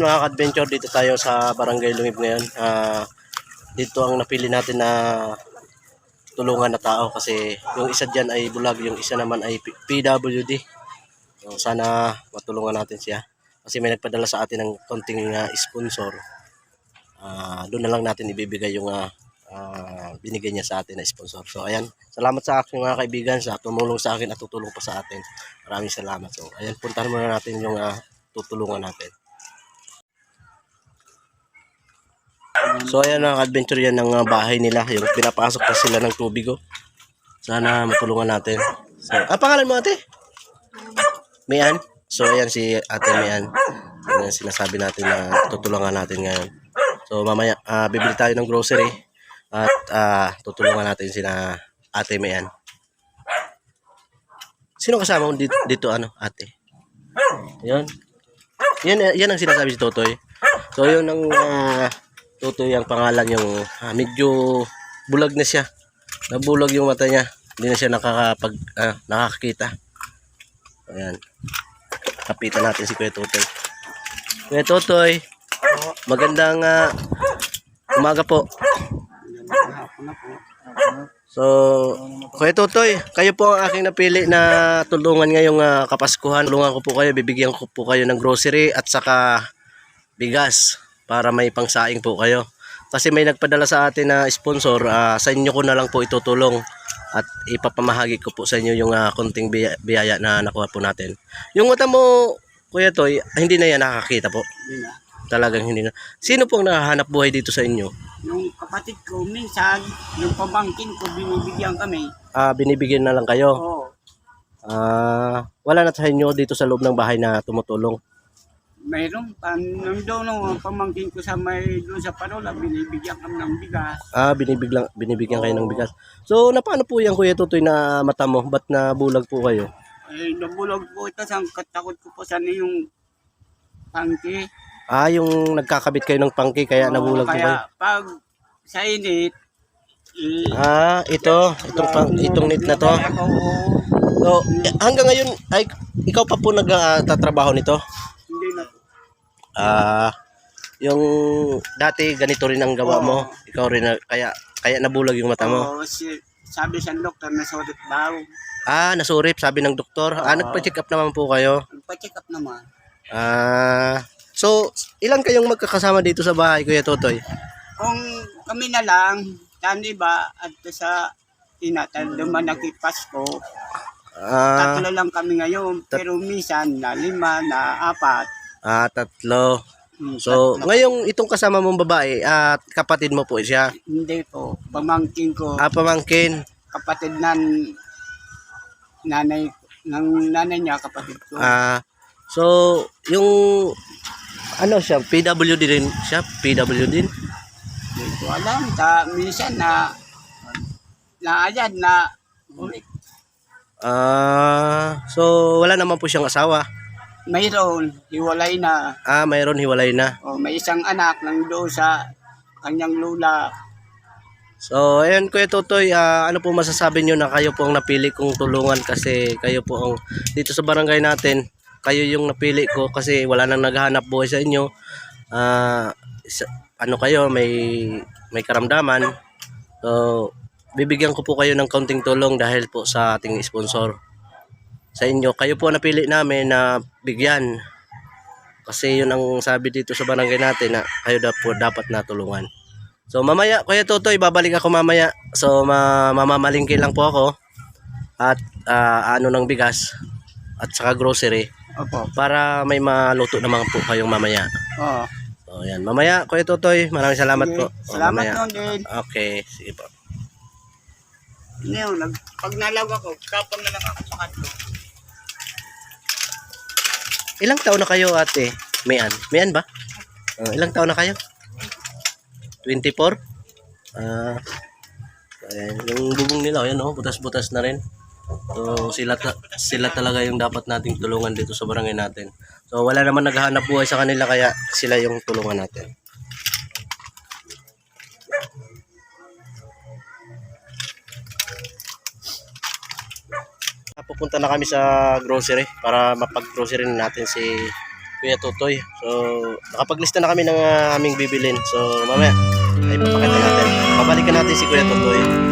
Ayan mga ka-adventure, dito tayo sa Barangay Lungib ngayon. Ah, dito ang napili natin na tulungan na tao kasi yung isa dyan ay bulag, yung isa naman ay PWD. So, sana matulungan natin siya. Kasi may nagpadala sa atin ng konting ah, sponsor. Ah, doon na lang natin ibibigay yung ah, ah, binigay niya sa atin na sponsor. So ayan, salamat sa aking mga kaibigan sa tumulong sa akin at tutulong pa sa atin. Maraming salamat. So ayan, puntahan muna natin yung ah, tutulungan natin. So ayan ang adventure yan ng ah, bahay nila. Yung pinapasok pa sila ng tubig oh. Sana matulungan natin. So, ah, pangalan mo ate? Mian? So ayan si ate Mian. Yan ang sinasabi natin na tutulungan natin ngayon. So mamaya ah, bibili tayo ng grocery at ah, tutulungan natin sina ate Mian. Sino kasama mo dito, dito ano ate? Yan. Yan, yan ang sinasabi si Totoy. So yun ang ah, Totoy ang pangalan yung ah, medyo bulag na siya. Nabulag yung mata niya. Hindi na siya nakakapag ah, nakakakita. Ayan. Kapitan natin si Kuya Totoy. Kuya Totoy. Magandang ah, umaga po. So, Kuya Totoy, kayo po ang aking napili na tulungan ngayong ah, Kapaskuhan. Tulungan ko po kayo, bibigyan ko po kayo ng grocery at saka bigas para may pangsaing po kayo. Kasi may nagpadala sa atin na sponsor, ah, sa inyo ko na lang po itutulong at ipapamahagi ko po sa inyo yung ah, konting biya- biyaya na nakuha po natin. Yung mata mo, Kuya Toy, hindi na yan nakakita po. Hindi na. Talagang hindi na. Sino pong nakahanap buhay dito sa inyo? Yung kapatid ko, minsan, yung pamangkin ko, binibigyan kami. Ah, binibigyan na lang kayo. Oo. Ah, wala na sa inyo dito sa loob ng bahay na tumutulong. Mayroon pa, nandun no, ang pamangkin ko sa may, doon sa parola, binibigyan kami ng bigas. Ah, binibigyan binibigyan kayo ng bigas. So, na paano po yan Kuya Tutoy na mata mo? Ba't na bulag po kayo? Eh, nabulog po ito sa katakot ko po sana yung pangki. Ah, yung nagkakabit kayo ng pangki kaya Oo, nabulag po kayo. Kaya pag sa init, eh, Ah, ito, itong pang, itong net na to. Ako, So, eh, hanggang ngayon ay ikaw pa po nagtatrabaho nito. Ah, yung dati ganito rin ang gawa mo. Ikaw rin na, kaya kaya nabulag yung mata mo. Oo, si, sabi sa doktor na sulit daw. Ah, nasurip sabi ng doktor. Ah, nagpa-check up naman po kayo. Nagpa-check up naman. Ah, so ilang kayong magkakasama dito sa bahay, Kuya Totoy? Kung kami na lang, tan iba, at sa tinatan naman nakipasko, Ah, tatlo lang kami ngayon, pero minsan na lima, na apat. Ah, tatlo. Hmm, So, tatlo. ngayong itong kasama mong babae, at kapatid mo po siya. hindi po, pamangkin ko, Ah, pamangkin. kapatid nan nanay, ng nanay niya, kapatid ko. Ah, so yung ano siya, PWD rin siya, PWD din. Hindi ko alam, ta, minsan na, naayad na, ulit. Ah, so wala naman po siyang asawa. Mayroon, hiwalay na. Ah, mayroon hiwalay na. O, may isang anak lang doon sa kanyang lula. So, ayan Kuya Totoy, ah, ano po masasabi nyo na kayo po ang napili kong tulungan kasi kayo po ang dito sa barangay natin, kayo yung napili ko kasi wala nang naghahanap buhay sa inyo. Ah, sa- ano kayo, may may karamdaman. So, bibigyan ko po kayo ng kaunting tulong dahil po sa ating sponsor. Sa inyo, kayo po napili namin na bigyan. Kasi yun ang sabi dito sa barangay natin na kayo dapat po dapat natulungan. So mamaya, Kuya Totoy, babalik ako mamaya. So ma mamamalingki lang po ako at ah, ano ng bigas at saka grocery Opo. para may maluto naman po kayong mamaya. Oo. So yan, mamaya Kuya Totoy, maraming salamat Sige, po. O, Salamat mamaya. din. Okay, sige po. Ngayon, pag nalaw ako, kapag na lang ako sa kanto. Ilang taon na kayo ate? Mayan. Mayan ba? Ah, ilang taon na kayo? 24? Ah, ayan, yung bubong nila, ayan oh, butas-butas na rin. So, sila, ta- sila talaga yung dapat nating tulungan dito sa barangay natin. So, wala naman naghahanap buhay sa kanila kaya sila yung tulungan natin. Pupunta na kami sa grocery para mapag-grocery natin si Kuya Tutoy. So, nakapaglista na kami ng ah, aming bibilin. So, mamaya, ay papakita natin. Babalikan natin si Kuya Tutoy.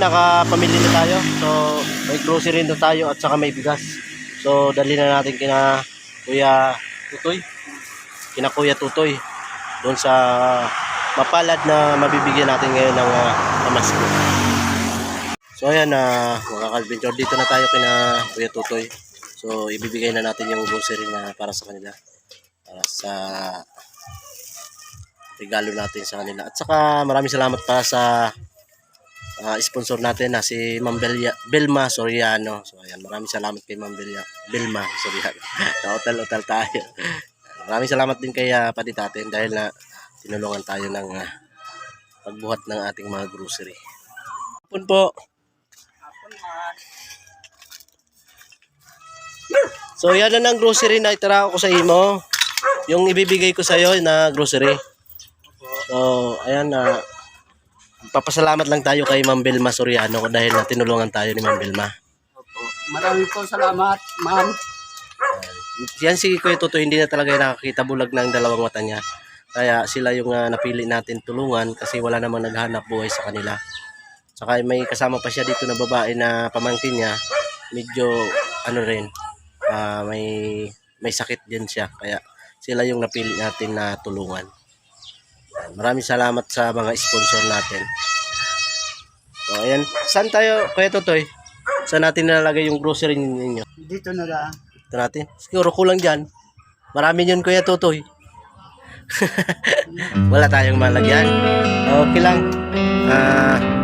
Nakapamili na tayo. So, may grocery na tayo at saka may bigas. So, dali na natin kina Kuya Tutoy. Kina Kuya Tutoy. Doon sa mapalad na mabibigyan natin ngayon ng uh, pamasko. So, ayan, uh, mga kalbintor, dito na tayo kina Kuya Tutoy. So, ibibigay na natin yung grocery na para sa kanila. Para sa regalo natin sa kanila. At saka maraming salamat pa sa ah, sponsor natin na si Ma'am Belma Soriano. So ayan, maraming salamat kay Ma'am Belma Soriano. Na-hotel-hotel tayo. maraming salamat din kay uh, Paditatin dahil na tinulungan tayo ng ah, pagbuhat ng ating mga grocery. Hapon po. Hapon man. So yan na ng grocery na itara ko sa imo. Yung ibibigay ko sa iyo na grocery. So ayan na papasalamat lang tayo kay Ma'am Belma Soriano dahil na tinulungan tayo ni Ma'am Belma. Opo. Maraming po salamat, ma'am. Yan si Kuya Toto hindi na talaga nakakita bulag ng dalawang mata niya. Kaya sila yung ah, napili natin tulungan kasi wala namang naghanap buhay sa kanila. Saka may kasama pa siya dito na babae na pamangkin niya. Medyo ano rin, ah, may may sakit din siya. Kaya sila yung napili natin na tulungan. Yan. Maraming salamat sa mga sponsor natin. So, ayan. Saan tayo, Kuya Totoy? Saan natin nilalagay yung grocery ninyo? Dito na lang. Ito natin. Siguro kulang dyan. Marami yun kuya Tutoy. Wala tayong malagyan. Okay lang. Ah...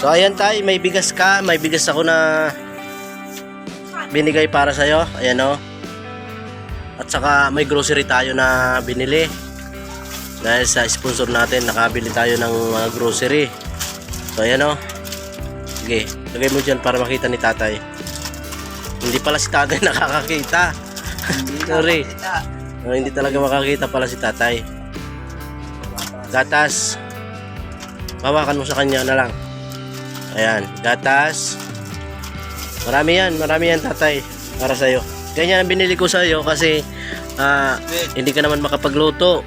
So ayan tay, may bigas ka, may bigas ako na binigay para sa'yo. Ayan o. At saka may grocery tayo na binili. Dahil sa sponsor natin, nakabili tayo ng mga grocery. So ayan o. Sige, lagay mo dyan para makita ni tatay. Hindi pala si tatay nakakakita. Sorry. Kita. Oh, hindi talaga makakita pala si tatay. Gatas. Bawakan mo sa kanya na lang. Ayan, gatas. Marami yan, marami yan tatay. Para sa'yo. Ganyan ang binili ko sa'yo kasi ah, hindi ka naman makapagluto.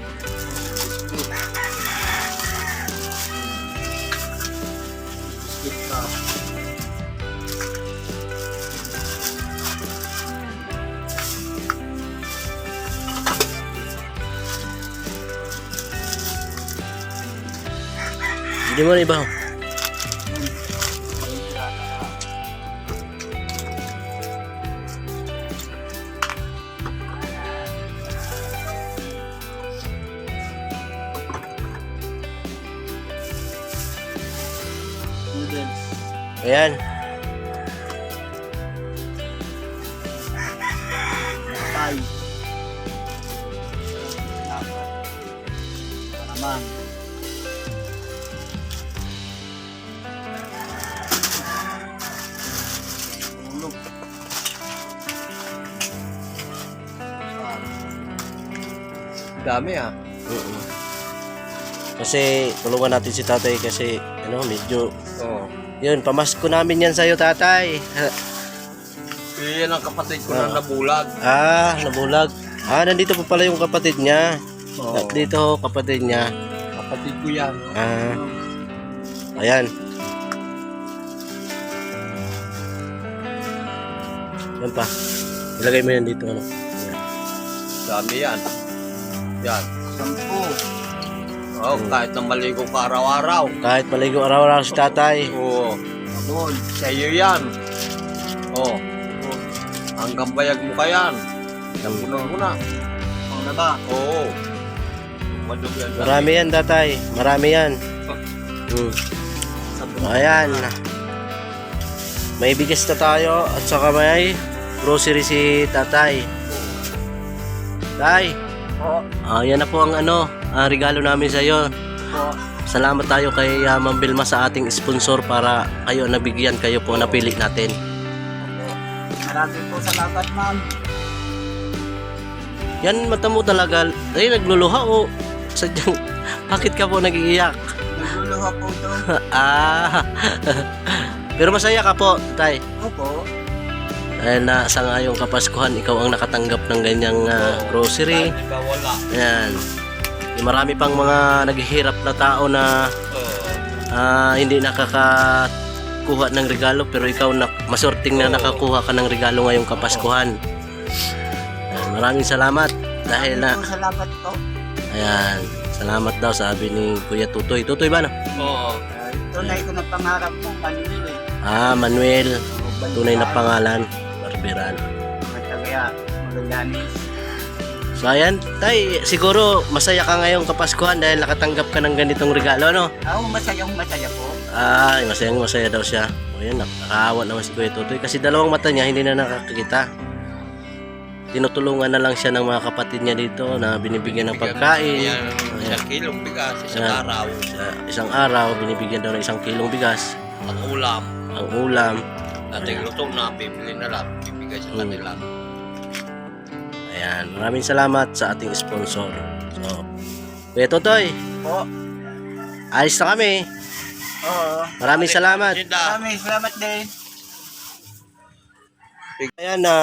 Hindi mo na iba. Ayan. Tay. Naman. Ulog. Dami ah. Oo. Kasi tulungan natin si tatay kasi ano medyo. Yun pamasko namin yan sa'yo tatay Yan ang kapatid ko Ah. na nabulag. ah nabulag ah nandito pa pala yung kapatid niya Oo. At dito kapatid niya Kapatid ko yan. ah ayan yan pa ilagay mo yan dito ano. Dami yan. Yan. Sampu. Oh, kahit na maligo ka araw-araw. Kahit maligo araw-araw si tatay. Oo. Doon, sa iyo yan. Oh. Hanggang bayag mo ka yan. Nagunan ko na. Ano ba? Oo. Madumi yan. Marami yan tatay. Marami yan. Hmm. Ayan. May bigas na tayo at saka may grocery si tatay. Tay, Po. ah, yan na po ang ano, ang regalo namin sa iyo. Salamat tayo kay uh, Ma'am Vilma sa ating sponsor para kayo nabigyan kayo po napili natin. Maraming po salamat, ma'am. Yan mata mo talaga. Ay nagluluha o sadyang bakit ka po nagiiyak? Nagluluha po ito. ah. Pero masaya ka po, tay. Opo. Dahil na sa ngayong Kapaskuhan, ikaw ang nakatanggap ng ganyang ah, grocery. Ikaw wala. Ayan. Marami pang mga naghihirap na tao na ah, hindi nakakakuha ng regalo pero ikaw na masorting na nakakuha ka ng regalo ngayong Kapaskuhan. Ayan, maraming salamat dahil na salamat po. ayan, salamat daw sabi ni Kuya Tutoy. Tutoy ba na? Oo. Uh, tunay ko na pangarap po, Manuel eh. Ah, Manuel. Tunay na pangalan. Barberan. Matagaya, Magallanes. So ayan, tay, siguro masaya ka ngayong Kapaskuhan dahil nakatanggap ka ng ganitong regalo, no? Ako, masayang masaya po. Ay, masayang masaya daw siya. O yun, nakakawa naman si Kuya Tutoy kasi dalawang mata niya hindi na nakakakita. Tinutulungan na lang siya ng mga kapatid niya dito na binibigyan ng pagkain. Yan, isang kilong bigas, isang Yan. araw. Sa isang araw, binibigyan daw ng isang kilong bigas. Ang ulam. Ang ulam. Dating luto na, bibili na lang. Bibigay sa Hmm. kanila. Ayan, maraming salamat sa ating sponsor. So, Kuya Tutoy, Po. ayos na kami. Oo. Maraming salamat. Maraming salamat din. Ayan na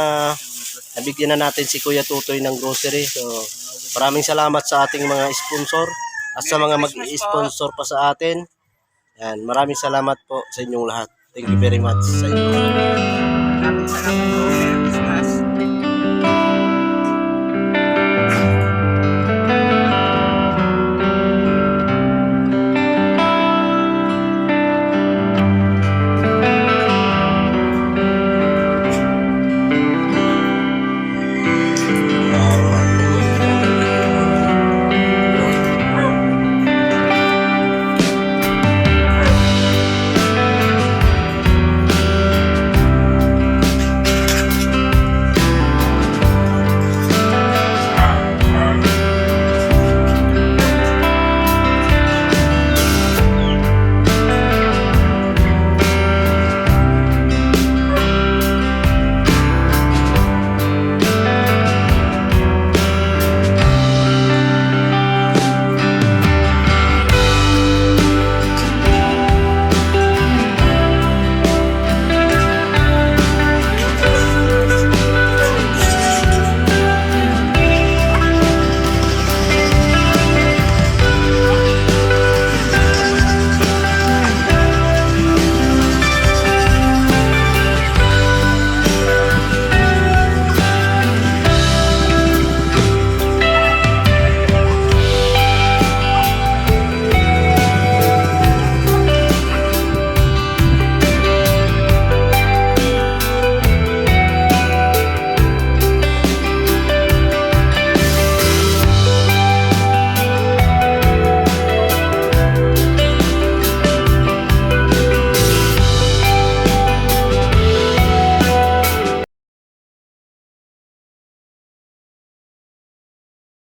nabigyan na natin si Kuya Tutoy ng grocery. So, maraming salamat sa ating mga sponsor at sa mga mag-sponsor pa sa atin. Ayan, maraming salamat po sa inyong lahat. Thank you very much sa inyo. Maraming salamat po.